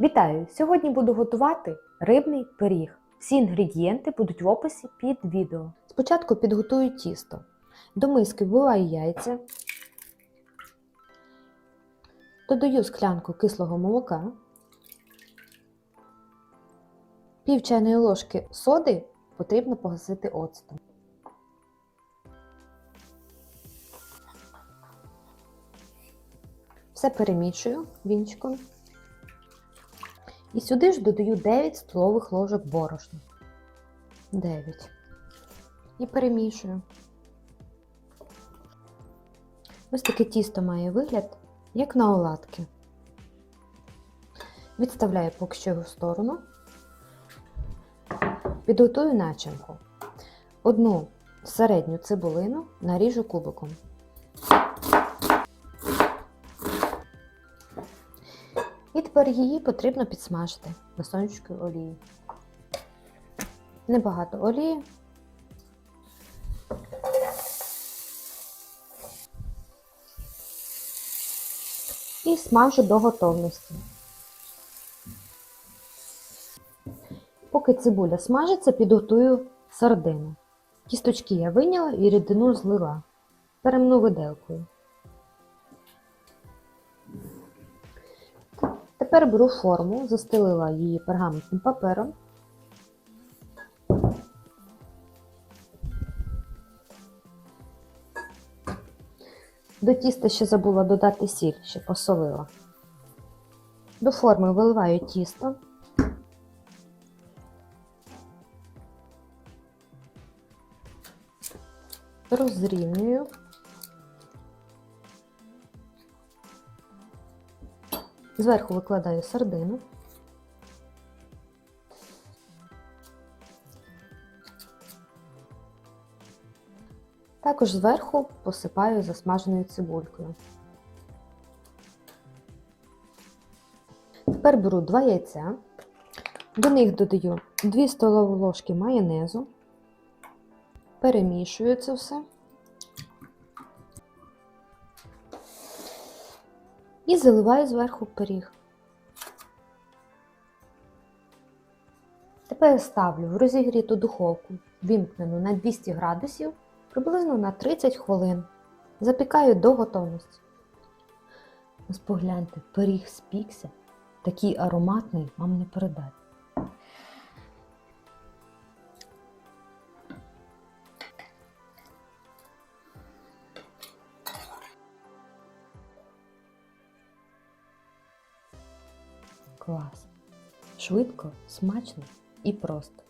Вітаю! Сьогодні буду готувати рибний пиріг. Всі інгредієнти будуть в описі під відео. Спочатку підготую тісто. До миски вбиваю яйця. Додаю склянку кислого молока. Пів чайної ложки соди потрібно погасити оцтом. Все перемішую вінчиком. І сюди ж додаю 9 столових ложок борошна. 9. І перемішую. Ось таке тісто має вигляд, як на оладки. Відставляю поки що в сторону. Підготую начинку. Одну середню цибулину наріжу кубиком. Тепер її потрібно підсмажити на сонячній олії. Небагато олії. І смажу до готовності. Поки цибуля смажиться, підготую сардину. Кісточки я виняла і рідину злила. Перемну виделкою. Тепер беру форму, застелила її пергаментним папером. До тіста ще забула додати сіль, ще посолила. До форми виливаю тісто. Розрівнюю. Зверху викладаю сардину. Також зверху посипаю засмаженою цибулькою. Тепер беру два яйця, до них додаю 2 столові ложки майонезу, перемішую це все. І заливаю зверху пиріг. Тепер ставлю в розігріту духовку, вімкнену на 200 градусів приблизно на 30 хвилин. Запікаю до готовності. Ось погляньте, пиріг спікся, такий ароматний вам не передати. Клас. Швидко, смачно і просто.